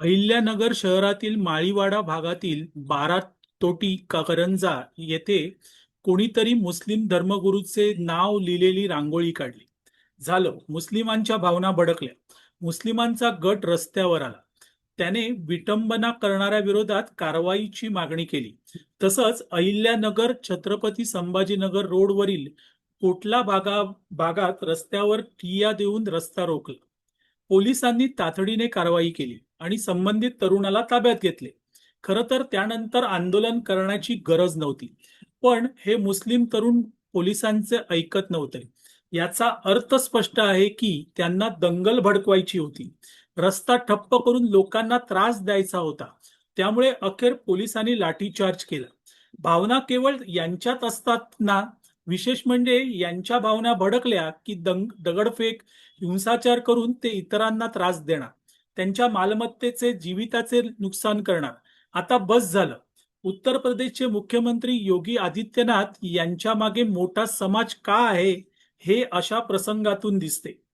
अहिल्यानगर शहरातील माळीवाडा भागातील बारा तोटी करंजा येथे कोणीतरी मुस्लिम धर्मगुरूचे नाव लिहिलेली रांगोळी काढली. झालं. मुस्लिमांच्या भावना भडकल्या. मुस्लिमांचा गट रस्त्यावर आला. त्याने विटंबना करणाऱ्या विरोधात कारवाईची मागणी केली. तसंच अहिल्यानगर छत्रपती संभाजीनगर रोडवरील कोटला भागा भागात रस्त्यावर ठिय्या देऊन रस्ता रोखला. पोलिसांनी तातडीने कारवाई केली. आणि संबंधित तरुणाला ताब्यात घेतले. खरं तर त्यानंतर आंदोलन करण्याची गरज नव्हती. पण हे मुस्लिम तरुण पोलिसांचे ऐकत नव्हते. याचा अर्थ स्पष्ट आहे की त्यांना दंगल भडकवायची होती. रस्ता ठप्प करून लोकांना त्रास द्यायचा होता. त्यामुळे अखेर पोलिसांनी लाठीचार्ज केला. भावना केवळ यांच्यात असतात ना विशेष म्हणजे यांच्या भावना भडकल्या की दंग दगडफेक हिंसाचार करून ते इतरांना त्रास देणार. त्यांच्या मालमत्तेचे जीविताचे नुकसान करणार. आता बस झालं. उत्तर प्रदेशचे मुख्यमंत्री योगी आदित्यनाथ यांच्या मागे मोठा समाज का आहे हे अशा प्रसंगातून दिसते.